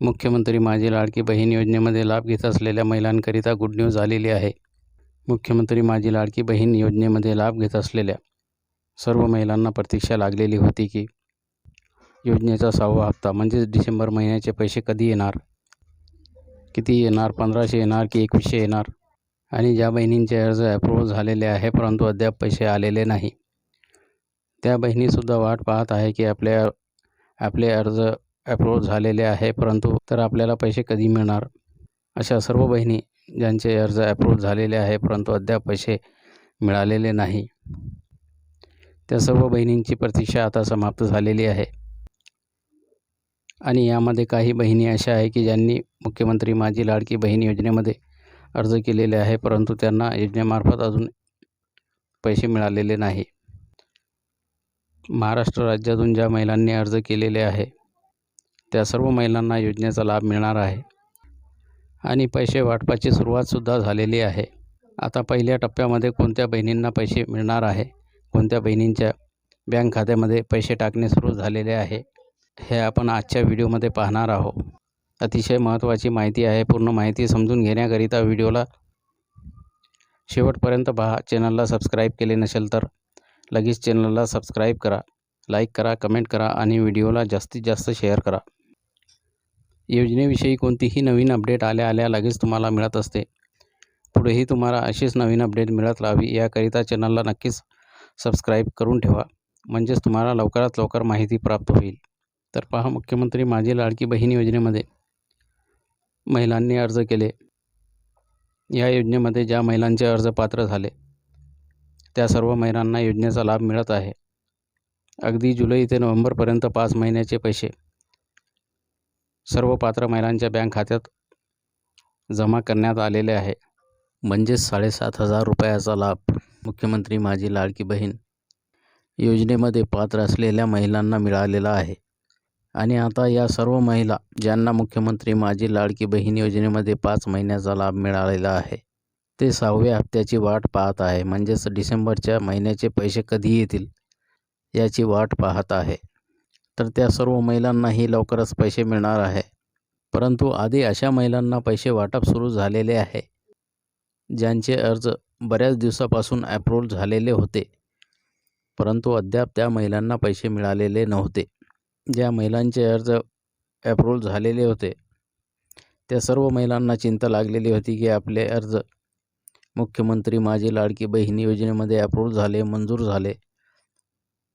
मुख्यमंत्री माझी लाडकी बहीण योजनेमध्ये लाभ घेत असलेल्या महिलांकरिता गुड न्यूज आलेली आहे. मुख्यमंत्री माझी लाडकी बहीण योजनेमध्ये लाभ घेत असलेल्या सर्व महिलांना प्रतीक्षा लागलेली होती की योजनेचा सहावा हप्ता म्हणजेच डिसेंबर महिन्याचे पैसे कधी येणार? किती येणार? पंधराशे येणार की एकवीसशे येणार? आणि ज्या बहिणींचे अर्ज ॲप्रूव्ह झालेले आहे परंतु अद्याप पैसे आलेले नाही. त्या बहिणीसुद्धा वाट पाहत आहे की आपल्या आपले अर्ज ॲप्रूव्ह झालेले आहे परंतु तर आपल्याला पैसे कधी मिळणार? अशा सर्व बहिणी ज्यांचे अर्ज अप्रूव्ह झालेले आहे परंतु अद्याप पैसे मिळालेले नाही. त्या सर्व बहिणींची प्रतीक्षा आता समाप्त झालेली आहे. आणि यामध्ये काही बहिणी अशा आहे की ज्यांनी मुख्यमंत्री माझी लाडकी बहीण योजनेमध्ये अर्ज केलेले आहे परंतु त्यांना योजनेमार्फत अजून पैसे मिळालेले नाही. महाराष्ट्र राज्यातून ज्या महिलांनी अर्ज केलेले आहे त्या सर्व महिलांना योजनेचा लाभ मिळणार आहे. आणि पैसे वाटपाची सुरुवातसुद्धा झालेली आहे. आता पहिल्या टप्प्यामध्ये कोणत्या बहिणींना पैसे मिळणार आहे? कोणत्या बहिणींच्या बँक खात्यामध्ये पैसे टाकणे सुरू झालेले आहे? हे आपण आजच्या व्हिडिओमध्ये पाहणार आहोत. अतिशय महत्त्वाची माहिती आहे. पूर्ण माहिती समजून घेण्याकरिता व्हिडिओला शेवटपर्यंत पहा. चॅनलला सबस्क्राईब केले नसेल तर लगेच चॅनलला सबस्क्राईब करा लाईक करा कमेंट करा आणि व्हिडिओला जास्तीत जास्त शेअर करा. योजनेविषयी कोणतीही नवीन अपडेट आल्या आल्या लगेच तुम्हाला मिळत असते. पुढेही तुम्हाला अशीच नवीन अपडेट मिळत राहावी याकरिता चॅनलला नक्कीच सबस्क्राईब करून ठेवा. म्हणजेच तुम्हाला लवकरात लवकर माहिती प्राप्त होईल. तर पहा मुख्यमंत्री माझी लाडकी बहीण योजनेमध्ये महिलांनी अर्ज केले. या योजनेमध्ये ज्या महिलांचे अर्ज पात्र झाले त्या सर्व महिलांना योजनेचा लाभ मिळत आहे. अगदी जुलै ते नोव्हेंबरपर्यंत पाच महिन्याचे पैसे सर्व पात्र महिलांच्या बँक खात्यात जमा करण्यात आलेले आहे. म्हणजेच साडेसात हजार रुपयाचा लाभ. मुख्यमंत्री माझी लाडकी बहीण योजनेमध्ये पात्र असलेल्या महिलांना मिळालेला आहे. आणि आता या सर्व महिला ज्यांना मुख्यमंत्री माझी लाडकी बहीण योजनेमध्ये पाच महिन्याचा लाभ मिळालेला आहे ते सहाव्या हप्त्याची वाट पाहत आहे. म्हणजेच डिसेंबरच्या महिन्याचे पैसे कधी येतील याची वाट पाहत आहे. तर त्या सर्व महिलांनाही लवकरच पैसे मिळणार आहे. परंतु आधी अशा महिलांना पैसे वाटप सुरू झालेले आहे ज्यांचे अर्ज बऱ्याच दिवसापासून ॲप्रूव्ह झालेले होते. परंतु अद्याप त्या महिलांना पैसे मिळालेले नव्हते. ज्या महिलांचे अर्ज ॲप्रूव्ह झालेले होते त्या सर्व महिलांना चिंता लागलेली होती की आपले अर्ज मुख्यमंत्री माझी लाडकी बहीण योजनेमध्ये अप्रूव्ह झाले मंजूर झाले.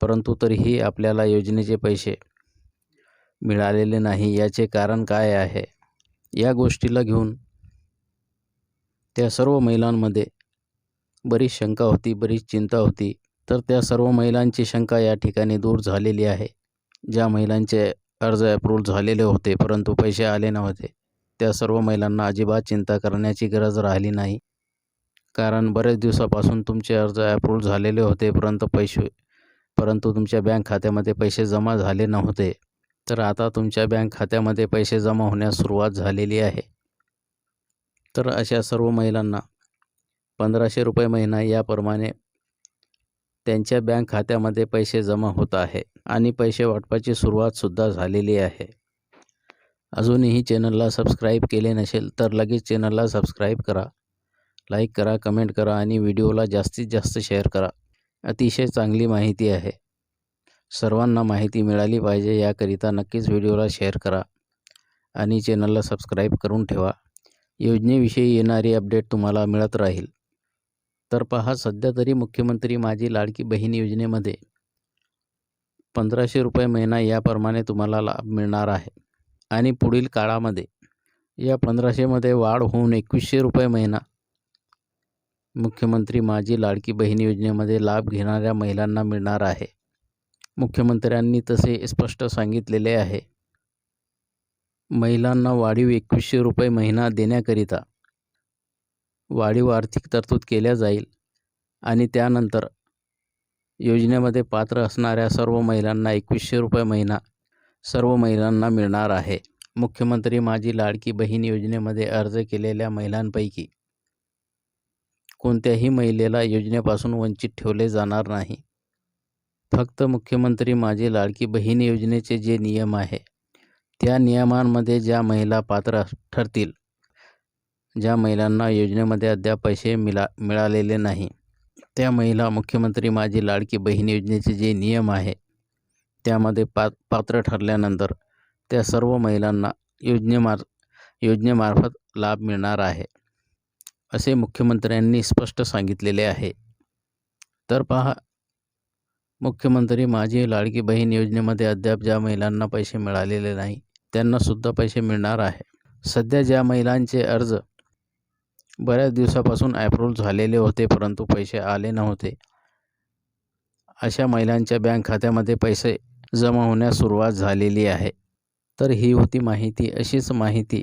परंतु तरीही आपल्याला योजनेचे पैसे मिळालेले नाही याचे कारण काय आहे? या गोष्टीला घेऊन त्या सर्व महिलांमध्ये बरीच शंका होती बरीच चिंता होती. तर त्या सर्व महिलांची शंका या ठिकाणी दूर झालेली आहे. ज्या महिलांचे अर्ज अप्रूव्ह झालेले होते परंतु पैसे आले नव्हते. त्या सर्व महिलांना अजिबात चिंता करण्याची गरज राहिली नाही. कारण बरेच दिवसापासून तुमचे अर्ज अप्रूव्ह झालेले होते परंतु पैसे परंतु तुमच्या बँक खात्यामध्ये पैसे जमा झाले नव्हते तर आता तुमच्या बँक खात्यामध्ये पैसे जमा होण्यास सुरुवात झालेली आहे. तर अशा सर्व महिलांना पंधराशे रुपये महिना याप्रमाणे त्यांच्या बँक खात्यामध्ये पैसे जमा होत आहे आणि पैसे वाटपाची सुरुवातसुद्धा झालेली आहे. अजूनही चॅनलला सबस्क्राईब केले नसेल तर लगेच चॅनलला सबस्क्राईब करा लाईक करा कमेंट करा आणि व्हिडिओला जास्तीत जास्त शेअर करा. अतिशय चांगली माहिती आहे. सर्वांना माहिती मिळाली पाहिजे याकरिता नक्कीच व्हिडिओला शेअर करा आणि चॅनलला सबस्क्राईब करून ठेवा. योजनेविषयी येणारी अपडेट तुम्हाला मिळत राहील. तर पहा सध्या तरी मुख्यमंत्री माझी लाडकी बहीण योजनेमध्ये पंधराशे रुपये महिना याप्रमाणे तुम्हाला लाभ मिळणार आहे. आणि पुढील काळामध्ये या पंधराशेमध्ये वाढ होऊन एकवीसशे रुपये महिना मुख्यमंत्री माझी लाडकी बहीण योजनेमध्ये लाभ घेणाऱ्या महिलांना मिळणार आहे. मुख्यमंत्र्यांनी तसे स्पष्ट सांगितलेले आहे. महिलांना वाढीव एकवीसशे रुपये महिना देण्याकरिता वाढीव आर्थिक तरतूद केल्या जाईल आणि त्यानंतर योजनेमध्ये पात्र असणाऱ्या सर्व महिलांना एकवीसशे रुपये महिना सर्व महिलांना मिळणार आहे. मुख्यमंत्री माझी लाडकी बहीण योजनेमध्ये अर्ज केलेल्या महिलांपैकी कोणत्याही महिलेला योजनेपासून वंचित ठेवले जाणार नाही. फक्त मुख्यमंत्री माझी लाडकी बहीण योजनेचे जे नियम आहे त्या नियमांमध्ये ज्या महिला पात्र ठरतील ज्या महिलांना योजनेमध्ये अद्याप पैसे मिला मिळालेले नाही त्या महिला मुख्यमंत्री माझी लाडकी बहीण योजनेचे जे नियम आहे त्यामध्ये पा पात्र ठरल्यानंतर त्या सर्व महिलांना योजनेमार योजनेमार्फत लाभ मिळणार आहे. असे मुख्यमंत्र्यांनी स्पष्ट सांगितलेले आहे. तर पहा मुख्यमंत्री माझी लाडकी बहीण योजनेमध्ये अद्याप ज्या महिलांना पैसे मिळालेले नाही त्यांनासुद्धा पैसे मिळणार आहे. सध्या ज्या महिलांचे अर्ज बऱ्याच दिवसापासून ॲप्रूव्ह झालेले होते परंतु पैसे आले नव्हते अशा महिलांच्या बँक खात्यामध्ये पैसे जमा होण्यास सुरुवात झालेली आहे. तर ही होती माहिती अशीच माहिती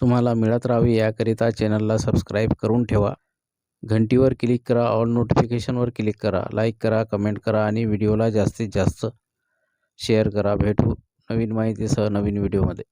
तुम्हाला मिळत राहावी याकरिता चॅनलला सबस्क्राईब करून ठेवा. घंटीवर क्लिक करा ऑल नोटिफिकेशनवर क्लिक करा लाईक करा कमेंट करा आणि व्हिडिओला जास्तीत जास्त शेअर करा. भेटू नवीन माहितीसह नवीन व्हिडिओमध्ये